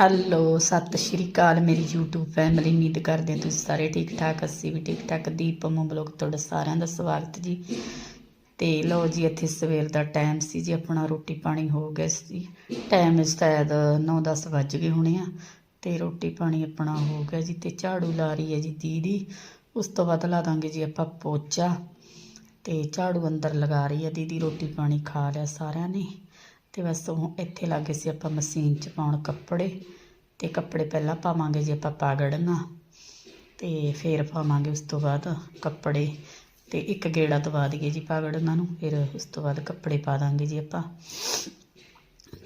Hello ਸਤਿ ਸ਼੍ਰੀ ਅਕਾਲ ਮੇਰੀ YouTube family ਉਮੀਦ ਕਰਦੇ ਤੁਸੀਂ ਸਾਰੇ ਠੀਕ ਠਾਕ, ਅਸੀਂ ਵੀ ਠੀਕ ਠਾਕ। ਦੀਪ ਮੋ ਬਲੌਗ ਤੁਹਾਡਾ ਸਾਰਿਆਂ ਦਾ ਸਵਾਗਤ ਜੀ। ਤੇ ਲਓ ਜੀ, ਇੱਥੇ ਸਵੇਰ ਦਾ ਟਾਈਮ ਸੀ ਜੀ, ਆਪਣਾ ਰੋਟੀ ਪਾਣੀ ਹੋ ਗਿਆ ਸੀ। ਟਾਈਮ ਸ਼ਾਇਦ 9-10 ਵੱਜ ਗਏ ਹੋਣੇ ਆ। ਤੇ ਰੋਟੀ ਪਾਣੀ ਆਪਣਾ ਹੋ ਗਿਆ ਜੀ, ਤੇ ਝਾੜੂ ਲਾ ਰਹੀ ਹੈ ਜੀ ਦੀਦੀ। ਉਸ ਤੋਂ ਬਾਅਦ ਲਾ ਦਾਂਗੇ ਜੀ ਆਪਾਂ ਪੋਚਾ। ਤੇ ਝਾੜੂ ਅੰਦਰ ਲਗਾ ਰਹੀ ਹੈ ਦੀਦੀ, ਰੋਟੀ ਪਾਣੀ ਖਾ ਲਿਆ ਸਾਰਿਆਂ ਨੇ। ਤੇ ਬਸ ਉਹ ਇੱਥੇ ਲੱਗੇ ਸੀ ਆਪਾਂ ਮਸ਼ੀਨ 'ਚ ਪਾਉਣ ਕੱਪੜੇ, ਤੇ ਕੱਪੜੇ ਪਹਿਲਾਂ ਪਾਵਾਂਗੇ ਜੀ ਆਪਾਂ ਪਾਗੜਨਾ ਤੇ ਫਿਰ ਪਾਵਾਂਗੇ ਉਸ ਤੋਂ ਬਾਅਦ ਕੱਪੜੇ, ਤੇ ਇੱਕ ਗੇੜਾ ਦਵਾ ਦਈਏ ਜੀ ਪਾਗੜਨਾ ਨੂੰ, ਫਿਰ ਉਸ ਤੋਂ ਬਾਅਦ ਕੱਪੜੇ ਪਾ ਦਾਂਗੇ ਜੀ ਆਪਾਂ।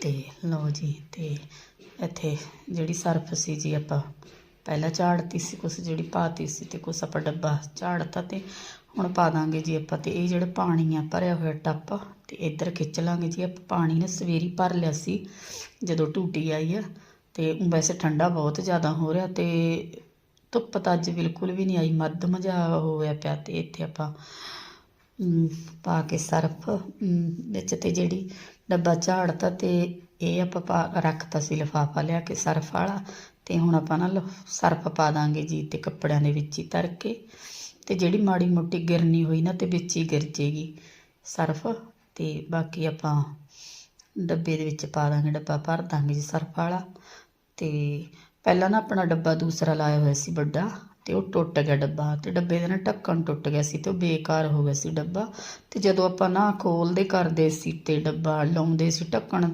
ਤੇ ਲਓ ਜੀ, ਤੇ ਇੱਥੇ ਜਿਹੜੀ ਸਰਫ ਸੀ ਜੀ ਆਪਾਂ ਪਹਿਲਾਂ ਝਾੜਤੀ ਸੀ, ਕੁਛ ਜਿਹੜੀ ਪਾਤੀ ਸੀ ਤੇ ਕੁਛ ਆਪਾਂ ਡੱਬਾ ਝਾੜਤਾ ਤੇ ਹੁਣ ਪਾ ਦਾਂਗੇ ਜੀ ਆਪਾਂ ਤੇ ਇਹ ਜਿਹੜਾ ਪਾਣੀ ਆ, ਭਰਿਆ ਹੋਇਆ ਟੱਪ, ਤੇ ਇੱਧਰ ਖਿੱਚ ਲਾਂਗੇ ਜੀ ਆਪਾਂ ਪਾਣੀ ਨੇ, ਸਵੇਰੀ ਭਰ ਲਿਆ ਸੀ, ਜਦੋਂ ਟੂਟੀ ਆਈ ਆ, ਤੇ ਵੈਸੇ ਠੰਡਾ ਬਹੁਤ ਜ਼ਿਆਦਾ ਹੋ ਰਿਹਾ ਤੇ ਧੁੱਪ ਤਾਂ ਅੱਜ ਬਿਲਕੁਲ ਵੀ ਨਹੀਂ ਆਈ ਮੱਧਮ ਜਿਹਾ ਹੋਇਆ ਪਿਆ ਤੇ ਇੱਥੇ ਆਪਾਂ ਪਾ ਕੇ ਸਰਫ ਵਿੱਚ ਤੇ ਜਿਹੜੀ ਡੱਬਾ ਝਾੜਤਾ ਤੇ ਇਹ ਆਪਾਂ ਪਾ ਰੱਖਤਾ ਸੀ, ਲਿਫਾਫਾ ਲਿਆ ਕੇ ਸਰਫ ਵਾਲਾ, ਤੇ ਹੁਣ ਆਪਾਂ ਨਾ ਲ- ਸਰਫ ਪਾ ਦਾਂਗੇ ਜੀ ਤੇ ਕੱਪੜਿਆਂ ਦੇ ਵਿੱਚ ਹੀ ਤਰ ਕੇ ਤੇ ਜਿਹੜੀ ਮਾੜੀ ਮੋਟੀ ਗਿਰਨੀ ਹੋਈ ਨਾ ਤੇ ਵਿੱਚ ਹੀ ਗਿਰ ਜੇਗੀ ਸਰਫ ਤੇ ਬਾਕੀ ਆਪਾਂ ਡੱਬੇ ਦੇ ਵਿੱਚ ਪਾ ਦਾਂਗੇ ਡੱਬਾ, ਭਰ ਦਾਂਗੇ ਜੀ ਸਰਫ ਵਾਲਾ। ਤੇ ਪਹਿਲਾਂ ਨਾ ਆਪਣਾ ਡੱਬਾ ਦੂਸਰਾ ਲਾਇਆ ਹੋਇਆ ਸੀ ਵੱਡਾ ਤੇ ਉਹ ਟੁੱਟ ਗਿਆ ਡੱਬਾ ਤੇ ਡੱਬੇ ਦਾ ਨਾ ਢੱਕਣ ਟੁੱਟ ਗਿਆ ਸੀ ਤੇ ਉਹ ਬੇਕਾਰ ਹੋ ਗਿਆ ਸੀ ਡੱਬਾ। ਤੇ ਜਦੋਂ ਆਪਾਂ ਨਾ ਖੋਲਦੇ ਕਰਦੇ ਸੀ ਤੇ ਡੱਬਾ ਲਾਉਂਦੇ ਸੀ ਢੱਕਣ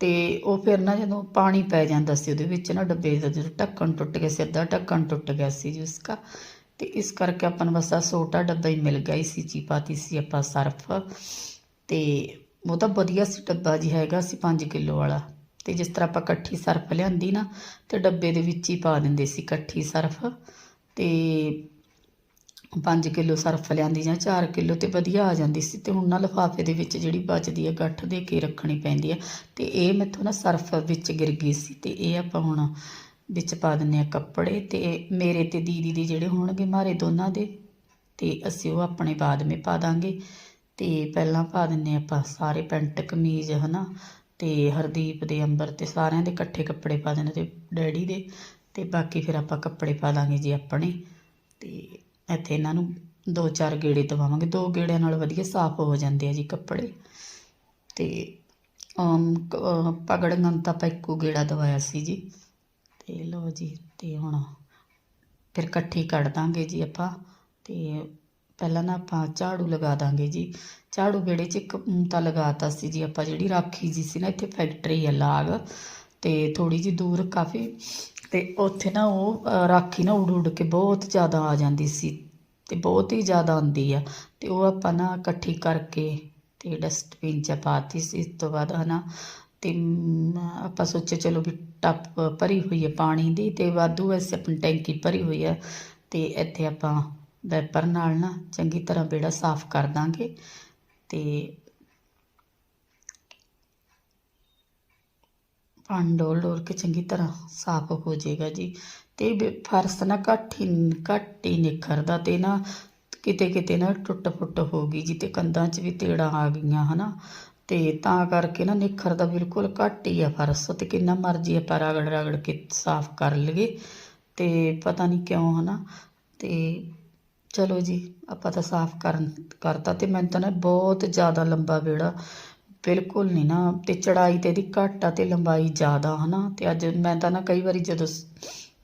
ਤੇ ਉਹ ਫਿਰ ਨਾ ਜਦੋਂ ਪਾਣੀ ਪੈ ਜਾਂਦਾ ਸੀ ਉਹਦੇ ਵਿੱਚ ਨਾ ਡੱਬੇ ਦਾ ਜਦੋਂ ਢੱਕਣ ਟੁੱਟ ਗਿਆ ਸੀ, ਅੱਧਾ ਢੱਕਣ ਟੁੱਟ ਗਿਆ ਸੀ ਜੀ ਉਸਕਾ। ਤੇ ਇਸ ਕਰਕੇ ਆਪਾਂ ਨੂੰ ਬਸ ਆ ਛੋਟਾ ਡੱਬਾ ਹੀ ਮਿਲ ਗਿਆ ਸੀ ਜੀ ਪਾਤੀ ਸੀ ਆਪਾਂ ਸਰਫ। ਤੇ ਉਹ ਤਾਂ ਵਧੀਆ ਸੀ ਡੱਬਾ ਜੀ ਹੈਗਾ ਸੀ 5 ਕਿਲੋ ਵਾਲਾ। ਤੇ ਜਿਸ ਤਰ੍ਹਾਂ ਆਪਾਂ ਇਕੱਠੀ ਸਰਫ ਲਿਆਂਦੀ ਨਾ, ਤੇ ਡੱਬੇ ਦੇ ਵਿੱਚ ਹੀ ਪਾ ਦਿੰਦੇ ਸੀ ਇਕੱਠੀ ਸਰਫ। ਤੇ 5 ਕਿਲੋ ਸਰਫ ਲਿਆਂਦੀ ਜਾਂ 4 ਕਿਲੋ ਤੇ ਵਧੀਆ ਆ ਜਾਂਦੀ ਸੀ। ਤੇ ਹੁਣ ਨਾ ਲਿਫਾਫੇ ਦੇ ਵਿੱਚ ਜਿਹੜੀ ਬਚਦੀ ਹੈ ਗੱਠ ਦੇ ਕੇ ਰੱਖਣੀ ਪੈਂਦੀ ਹੈ ਤੇ ਇਹ ਮੈਥੋਂ ਨਾ ਸਰਫ ਵਿੱਚ ਗਿਰ ਗਈ ਸੀ। ਤੇ ਇਹ ਆਪਾਂ ਹੁਣ ਵਿੱਚ ਪਾ ਦਿੰਨੇ ਆ ਕੱਪੜੇ ਤੇ ਮੇਰੇ ਤੇ ਦੀਦੀ ਦੇ ਜਿਹੜੇ ਹੋਣਗੇ ਮਾਰੇ ਦੋਨਾਂ ਦੇ, ਤੇ ਅਸੀਂ ਉਹ ਆਪਣੇ ਬਾਅਦ ਮੇ ਪਾ ਦਾਂਗੇ। ਤੇ ਪਹਿਲਾਂ ਪਾ ਦਿੰਨੇ ਆਪਾਂ ਸਾਰੇ ਪੈਂਟ ਕਮੀਜ਼, ਹਨਾ? ਤੇ ਹਰਦੀਪ ਦੇ ਅੰਬਰ ਤੇ ਸਾਰਿਆਂ ਦੇ ਇਕੱਠੇ ਕੱਪੜੇ ਪਾ ਦੇਣੇ ਤੇ ਡੈਡੀ ਦੇ, ਤੇ ਬਾਕੀ ਫਿਰ ਆਪਾਂ ਕੱਪੜੇ ਪਾ ਦਾਂਗੇ ਜੀ ਆਪਣੇ। ਤੇ ਇੱਥੇ ਇਹਨਾਂ ਨੂੰ ਦੋ ਚਾਰ ਗੇੜੇ ਦਵਾਵਾਂਗੇ। ਦੋ ਗੇੜਿਆਂ ਨਾਲ ਵਧੀਆ ਸਾਫ਼ ਹੋ ਜਾਂਦੇ ਆ ਜੀ ਕੱਪੜੇ। ਤੇ, ਅਮ, ਕ- ਪਗੜਨ ਤਾਂ ਆਪਾਂ ਇੱਕੋ ਗੇੜਾ ਦਵਾਇਆ ਸੀ ਜੀ। ਤੇ ਲਓ ਜੀ, ਤੇ ਹੁਣ ਫਿਰ ਇਕੱਠੀ ਕੱਢ ਦਾਂਗੇ ਜੀ ਆਪਾਂ। ਤੇ ਪਹਿਲਾਂ ਨਾ ਆਪਾਂ ਝਾੜੂ ਲਗਾ ਦਾਂਗੇ ਜੀ। ਝਾੜੂ ਵਿਹੜੇ 'ਚ ਇੱਕ ਊਂ ਤਾਂ ਲਗਾਤਾ ਸੀ ਜੀ ਆਪਾਂ, ਜਿਹੜੀ ਰਾਖੀ ਜੀ ਸੀ ਨਾ ਇੱਥੇ ਫੈਕਟਰੀ ਆ ਲਾਗ। ਤੇ ਥੋੜੀ ਜਿਹੀ ਦੂਰ ਕਾਫੀ, ਤੇ ਉੱਥੇ ਨਾ ਉਹ ਰਾਖੀ ਨਾ ਉੜ ਉੜ ਕੇ ਬਹੁਤ ਜ਼ਿਆਦਾ ਆ ਜਾਂਦੀ ਸੀ ਤੇ ਬਹੁਤ ਹੀ ਜ਼ਿਆਦਾ ਆਉਂਦੀ ਆ। ਤੇ ਉਹ ਆਪਾਂ ਨਾ ਇਕੱਠੀ ਕਰਕੇ ਤੇ ਡਸਟਬਿਨ 'ਚ ਪਾਤੀ ਸੀ, ਇਸ ਤੋਂ ਬਾਅਦ ਹਨਾ ਤੇ ਆਪਾਂ ਸੋਚਿਆ ਚਲੋ ਵੀ ਟੱਪ ਭਰੀ ਹੋਈ ਹੈ ਪਾਣੀ ਦੀ ਤੇ ਵਾਧੂ ਵੈਸੇ ਆਪਣੀ ਟੈਂਕੀ ਭਰੀ ਹੋਈ ਹੈ ਤੇ ਇੱਥੇ ਆਪਾਂ ਵੈਪਰ ਨਾਲ ਨਾ ਚੰਗੀ ਤਰ੍ਹਾਂ ਬੇੜਾ ਸਾਫ਼ ਕਰ ਦਾਂਗੇ ਤੇ ਪਾਣੀ ਡੋਲ ਡੋਲ ਕੇ ਚੰਗੀ ਤਰ੍ਹਾਂ ਸਾਫ਼ ਹੋ ਜਾਏਗਾ ਜੀ। ਤੇ ਵੀ ਫਰਸ਼ ਨਾ ਘੱਟ ਹੀ ਘੱਟ ਹੀ ਨਿਖਰਦਾ ਤੇ ਨਾ ਕਿਤੇ ਕਿਤੇ ਨਾ ਟੁੱਟ ਫੁੱਟ ਹੋ ਗਈ ਜੀ ਤੇ ਕੰਧਾਂ 'ਚ ਵੀ ਤੇੜਾਂ ਆ ਗਈਆਂ ਹਨਾ। ਤੇ ਤਾਂ ਕਰਕੇ ਨਾ ਨਿਖਰਦਾ ਬਿਲਕੁਲ ਘੱਟ ਹੀ ਆ ਫਰਸ਼ ਤੇ ਕਿੰਨਾ ਮਰਜ਼ੀ ਆਪਾਂ ਰਗੜ ਰਗੜ ਕੇ ਸਾਫ਼ ਕਰ ਲਈਏ ਤੇ ਪਤਾ ਨਹੀਂ ਕਿਉਂ ਹਨਾ, ਤੇ ਚਲੋ ਜੀ, ਆਪਾਂ ਤਾਂ ਸਾਫ਼ ਕਰਨ ਕਰਤਾ ਤੇ ਮੈਨੂੰ ਤਾਂ ਨਾ ਬਹੁਤ ਜ਼ਿਆਦਾ ਲੰਬਾ ਵਿਹੜਾ ਬਿਲਕੁਲ ਨਹੀਂ ਨਾ, ਤੇ ਚੜਾਈ ਤੇ ਇਹਦੀ ਘੱਟ ਆ ਤੇ ਲੰਬਾਈ ਜ਼ਿਆਦਾ ਹਨਾ, ਤੇ ਅੱਜ ਮੈਂ ਤਾਂ ਨਾ ਕਈ ਵਾਰੀ ਜਦੋਂ ਸ-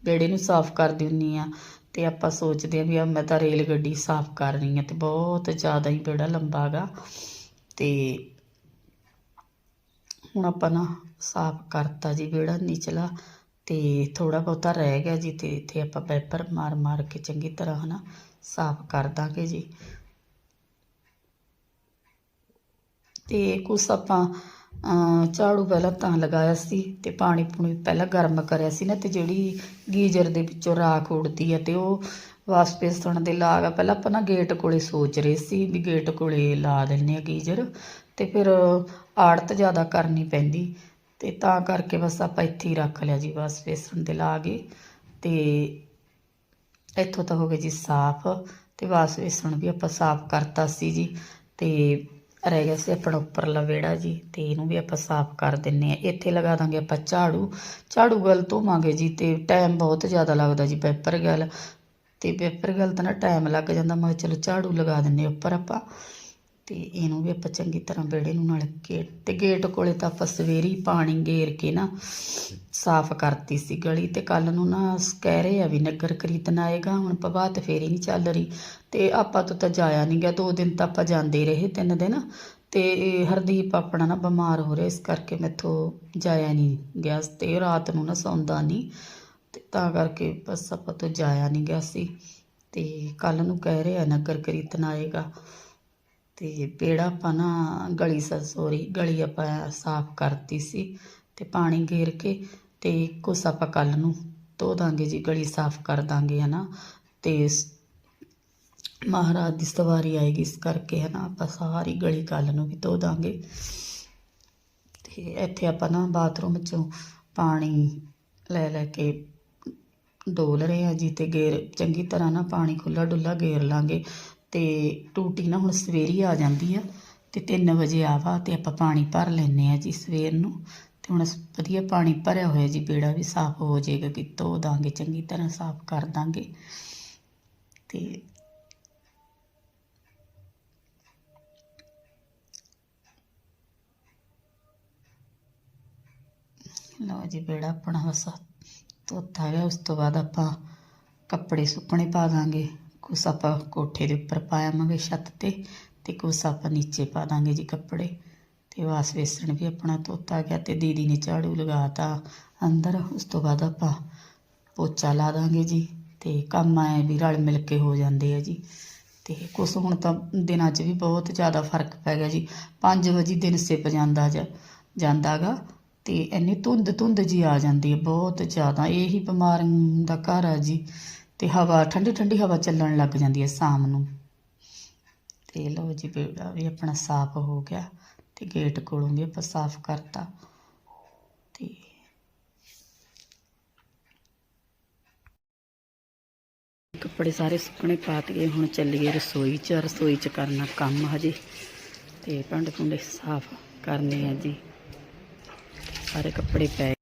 ਵਿਹੜੇ ਨੂੰ ਸਾਫ਼ ਕਰਦੀ ਹੁੰਨੀ ਆ ਤੇ ਆਪਾਂ ਸੋਚਦੇ ਆ ਵੀ ਆ ਮੈਂ ਤਾਂ ਰੇਲ ਗੱਡੀ ਸਾਫ਼ ਕਰ ਰਹੀ ਆ ਤੇ ਬਹੁਤ ਜ਼ਿਆਦਾ ਹੀ ਵਿਹੜਾ ਲੰਬਾ ਗਾ, ਤੇ ਹੁਣ ਆਪਾਂ ਨਾ ਸਾਫ਼ ਕਰਤਾ ਜੀ ਵਿਹੜਾ ਨੀਚਲਾ ਤੇ ਥੋੜਾ ਬਹੁਤਾ ਰਹਿ ਗਿਆ ਜੀ ਤੇ ਇੱਥੇ ਆਪਾਂ ਪੈਪਰ ਮਾਰ ਮਾਰ ਕੇ ਚੰਗੀ ਤਰ੍ਹਾਂ ਹਨਾ ਸਾਫ਼ ਕਰ ਦਾਂਗੇ ਜੀ। ਤੇ ਕੁਛ ਆਪਾਂ ਝਾੜੂ ਪਹਿਲਾਂ ਤਾਂ ਲਗਾਇਆ ਸੀ ਤੇ ਪਾਣੀ ਪੂਣੀ ਪਹਿਲਾਂ ਗਰਮ ਕਰਿਆ ਸੀ ਨਾ ਤੇ ਜਿਹੜੀ ਗੀਜ਼ਰ ਦੇ ਵਿੱਚੋਂ ਰਾਖ ਉੱਡਦੀ ਹੈ ਤੇ ਉਹ ਵਾਸ਼ਪੇਸਣ ਦੇ ਲਾਗ ਆ। ਪਹਿਲਾਂ ਆਪਾਂ ਨਾ ਗੇਟ ਕੋਲੇ ਸੋਚ ਰਹੇ ਸੀ ਵੀ ਗੇਟ ਕੋਲੇ ਲਾ ਦਿੰਨੇ ਆ ਗੀਜ਼ਰ ਤੇ ਫਿਰ ਆੜਤ ਜ਼ਿਆਦਾ ਕਰਨੀ ਪੈਂਦੀ ਤੇ ਤਾਂ ਕਰਕੇ ਬਸ ਆਪਾਂ ਇੱਥੇ ਹੀ ਰੱਖ ਲਿਆ ਜੀ ਵਾਸ ਵੇਸਣ 'ਤੇ ਲਾ ਗਏ ਤੇ ਇੱਥੋਂ ਤਾਂ ਹੋ ਗਏ ਜੀ ਸਾਫ਼ ਤੇ ਵਾਸ਼ਬੇਸਣ ਵੀ ਆਪਾਂ ਸਾਫ਼ ਕਰਤਾ ਸੀ ਜੀ ਤੇ ਰਹਿ ਗਿਆ ਸੀ ਆਪਣਾ ਉੱਪਰਲਾ ਵਿਹੜਾ ਜੀ ਤੇ ਇਹਨੂੰ ਵੀ ਆਪਾਂ ਸਾਫ਼ ਕਰ ਦਿੰਨੇ ਆ। ਇੱਥੇ ਲਗਾ ਦਾਂਗੇ ਆਪਾਂ ਝਾੜੂ ਝਾੜੂ ਗੱਲ ਧੋਵਾਂਗੇ ਜੀ ਤੇ ਟਾਈਮ ਬਹੁਤ ਜ਼ਿਆਦਾ ਲੱਗਦਾ ਜੀ ਪੇਪਰ ਗੱਲ ਤੇ ਪੇਪਰ ਗੱਲ ਤਾਂ ਨਾ ਟਾਈਮ ਲੱਗ ਜਾਂਦਾ, ਮੈਂ ਚਲੋ ਝਾੜੂ ਲਗਾ ਦਿੰਨੇ ਉੱਪਰ ਆਪਾਂ। ਤੇ ਇਹਨੂੰ ਵੀ ਆਪਾਂ ਚੰਗੀ ਤਰ੍ਹਾਂ ਵਿਹੜੇ ਨੂੰ ਨਾਲ ਗੇਟ ਤੇ ਗੇਟ ਕੋਲੇ ਤਾਂ ਆਪਾਂ ਸਵੇਰੇ ਪਾਣੀ ਗੇਰ ਕੇ ਨਾ ਸਾਫ਼ ਕਰਤੀ ਸੀ ਗਲੀ ਤੇ ਕੱਲ ਨੂੰ ਨਾ ਕਹਿ ਰਹੇ ਆ ਵੀ ਨਗਰ ਕੀਰਤਨ ਆਏਗਾ, ਹੁਣ ਪ੍ਰਭਾਤ ਫੇਰੀ ਨਹੀਂ ਚੱਲ ਰਹੀ। ਤੇ ਆਪਾਂ ਤੋਂ ਤਾਂ ਜਾਇਆ ਨਹੀਂ ਗਿਆ, ਦੋ ਦਿਨ ਤਾਂ ਆਪਾਂ ਜਾਂਦੇ ਰਹੇ ਤਿੰਨ ਦਿਨ ਤੇ ਹਰਦੀਪ ਆਪਣਾ ਨਾ ਬਿਮਾਰ ਹੋ ਰਿਹਾ, ਇਸ ਕਰਕੇ ਮੈਥੋਂ ਜਾਇਆ ਨਹੀਂ ਗਿਆ ਤੇ ਰਾਤ ਨੂੰ ਨਾ ਸੌਂਦਾ ਨਹੀਂ ਤੇ ਤਾਂ ਕਰਕੇ ਬਸ ਆਪਾਂ ਤੋਂ ਜਾਇਆ ਨਹੀਂ ਗਿਆ ਸੀ। ਤੇ ਕੱਲ ਨੂੰ ਕਹਿ ਰਹੇ ਆ ਨਗਰ ਕੀਰਤਨ ਆਏਗਾ। ਤੇ ਪੇੜਾ ਆਪਾਂ ਨਾ ਗਲੀ ਸ ਸੋਰੀ ਗਲੀ ਆਪਾਂ ਸਾਫ਼ ਕਰਤੀ ਸੀ ਤੇ ਪਾਣੀ ਗੇਰ ਕੇ ਤੇ ਕੁਛ ਆਪਾਂ ਕੱਲ ਨੂੰ ਧੋ ਦਾਂਗੇ ਜੀ, ਗਲੀ ਸਾਫ਼ ਕਰ ਦਾਂਗੇ ਹਨਾ ਤੇ ਮਹਾਰਾਜ ਦੀ ਸਵਾਰੀ ਆਏਗੀ ਇਸ ਕਰਕੇ ਹਨਾ ਆਪਾਂ ਸਾਰੀ ਗਲੀ ਕੱਲ ਨੂੰ ਵੀ ਧੋ ਦਾਂਗੇ। ਤੇ ਇੱਥੇ ਆਪਾਂ ਨਾ ਬਾਥਰੂਮ ਚੋਂ ਪਾਣੀ ਲੈ ਲੈ ਕੇ ਡੋਲ ਰਹੇ ਆ ਜੀ ਤੇ ਗੇਰ, ਚੰਗੀ ਤਰ੍ਹਾਂ ਨਾ ਪਾਣੀ ਖੁੱਲਾ ਡੁੱਲਾ ਗੇਰ ਲਾਂਗੇ। ਤੇ ਟੂਟੀ ਨਾ ਹੁਣ ਸਵੇਰੀ ਆ ਜਾਂਦੀ ਆ ਤੇ 3 ਵਜੇ ਆਵਾ ਤੇ ਆਪਾਂ ਪਾਣੀ ਭਰ ਲੈਨੇ ਆ ਜੀ ਸਵੇਰ ਨੂੰ। ਤੇ ਹੁਣ ਸ- ਵਧੀਆ ਪਾਣੀ ਭਰਿਆ ਹੋਇਆ ਜੀ ਬੇੜਾ ਵੀ ਸਾਫ਼ ਹੋ ਜਾਏਗਾ ਕਿ ਧੋ ਦਾਂਗੇ, ਚੰਗੀ ਤਰ੍ਹਾਂ ਸਾਫ਼ ਕਰ ਦਾਂਗੇ। ਤੇ ਲਓ ਜੀ ਬੇੜਾ ਆਪਣਾ ਬਸ ਧੋਤਾ ਗਿਆ, ਉਸ ਤੋਂ ਬਾਅਦ ਆਪਾਂ ਕੱਪੜੇ ਸੁੱਕਣੇ ਪਾ ਦਾਂਗੇ। ਕੁਛ ਆਪਾਂ ਕੋਠੇ ਦੇ ਉੱਪਰ ਪਾਵਾਂਗੇ ਛੱਤ ਤੇ ਤੇ ਕੁਛ ਆਪਾਂ ਨੀਚੇ ਪਾ ਦਾਂਗੇ ਜੀ ਕੱਪੜੇ ਤੇ ਵਾਸ ਵੇਸਣ ਵੀ ਆਪਣਾ ਧੋਤਾ ਗਿਆ ਤੇ ਦੀਦੀ ਨੇ ਝਾੜੂ ਲਗਾਤਾ ਅੰਦਰ, ਉਸ ਤੋਂ ਬਾਅਦ ਆਪਾਂ ਪੋਚਾ ਲਾ ਦਾਂਗੇ ਜੀ ਤੇ ਕੰਮ ਆਏ ਵੀ ਰਲ ਮਿਲ ਕੇ ਹੋ ਜਾਂਦੇ ਆ ਜੀ ਤੇ ਕੁਛ ਹੁਣ ਤਾਂ ਦਿਨਾਂ 'ਚ ਵੀ ਬਹੁਤ ਜ਼ਿਆਦਾ ਫ਼ਰਕ ਪੈ ਗਿਆ ਜੀ 5 ਵਜੇ ਦਿਨ ਸਿਪ ਜਾਂਦਾ ਜਾਂ, ਜਾਂਦਾਗਾ ਤੇ ਇੰਨੀ ਧੁੰਦ ਧੁੰਦ ਜੀ ਆ ਜਾਂਦੀ ਹੈ, ਬਹੁਤ ਜ਼ਿਆਦਾ, ਇਹੀ ਬਿਮਾਰੀਆਂ ਦਾ ਘਰ ਆ ਜੀ। ਤੇ ਹਵਾ, ਠੰਡੀ ਠੰਡੀ ਹਵਾ ਚੱਲਣ ਲੱਗ ਜਾਂਦੀ ਹੈ ਸ਼ਾਮ ਨੂੰ। ਤੇ ਲਓ ਜੀ ਬੇੜਾ ਵੀ ਆਪਣਾ ਸਾਫ਼ ਹੋ ਗਿਆ ਤੇ ਗੇਟ ਕੋਲੋਂ ਵੀ ਆਪਾਂ ਸਾਫ਼ ਕਰਤਾ। ਤੇ ਕੱਪੜੇ ਸਾਰੇ ਸੁੱਕਣੇ ਪਾ ਕੇ ਹੁਣ ਚੱਲੀਏ ਰਸੋਈ 'ਚ। ਰਸੋਈ 'ਚ ਕਰਨਾ ਕੰਮ ਹਜੇ। ਤੇ ਭਾਂਡੇ ਭੁੰਡੇ ਸਾਫ਼ ਕਰਨੇ ਆ ਜੀ। ਸਾਰੇ ਕੱਪੜੇ ਪੈ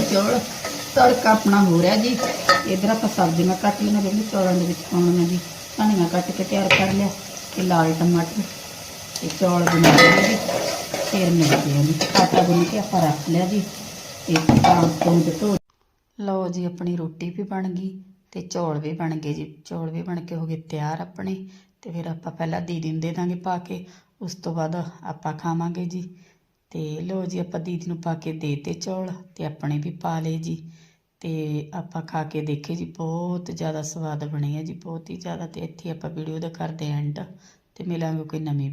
ਨੇ ਚੌਲ, ਤੜਕਾ ਆਪਣਾ ਹੋ ਰਿਹਾ ਜੀ। ਇਧਰ ਆਪਾਂ ਸਬਜ਼ੀਆਂ ਕੱਟ ਲਈਆਂ ਜਿਹੜੀ ਚੌਲਾਂ ਦੇ ਵਿੱਚ ਪਾਉਣੀਆਂ ਜੀ। ਧਨੀਆ ਕੱਟ ਕੇ ਤਿਆਰ ਕਰ ਲਿਆ ਤੇ ਲਾਲ ਟਮਾਟਰ ਤੇ ਚੌਲ ਬਣਾ ਲਏ ਜੀ। ਫਿਰ ਮਿਲਦੇ ਹਾਂ ਜੀ। ਆਟਾ ਗੁੰਨ ਕੇ ਆਪਾਂ ਰੱਖ ਲਿਆ ਜੀ ਤੇ ਤਾਂ ਤੋਂ ਧੋ ਲਓ ਜੀ, ਆਪਣੀ ਰੋਟੀ ਵੀ ਬਣ ਗਈ ਤੇ ਚੌਲ ਵੀ ਬਣ ਗਏ ਜੀ। ਚੌਲ ਵੀ ਬਣ ਕੇ ਹੋ ਗਏ ਤਿਆਰ ਆਪਣੇ ਤੇ ਫਿਰ ਆਪਾਂ ਪਹਿਲਾਂ ਦੀਦੀ ਨੂੰ ਦੇ ਦਾਂਗੇ ਪਾ ਕੇ। ਉਸ ਤੋਂ ਬਾਅਦ ਆਪਾਂ ਖਾਵਾਂਗੇ ਜੀ। ਤੇ ਲਓ ਜੀ, ਆਪਾਂ ਦੀਦੀ ਨੂੰ ਪਾ ਕੇ ਦੇਤੇ ਚੌਲ ਤੇ ਆਪਣੇ ਵੀ ਪਾ ਲਏ ਜੀ। ਤੇ ਆਪਾਂ ਖਾ ਕੇ ਦੇਖੇ ਜੀ, ਬਹੁਤ ਜ਼ਿਆਦਾ ਸਵਾਦ ਬਣੇ ਆ ਜੀ, ਬਹੁਤ ਹੀ ਜ਼ਿਆਦਾ। ਤੇ ਇੱਥੇ ਆਪਾਂ ਵੀਡੀਓ ਦਾ ਕਰਦੇ ਐਂਡ ਤੇ ਮਿਲਾਂਗੇ ਕੋਈ ਨਵੀਂ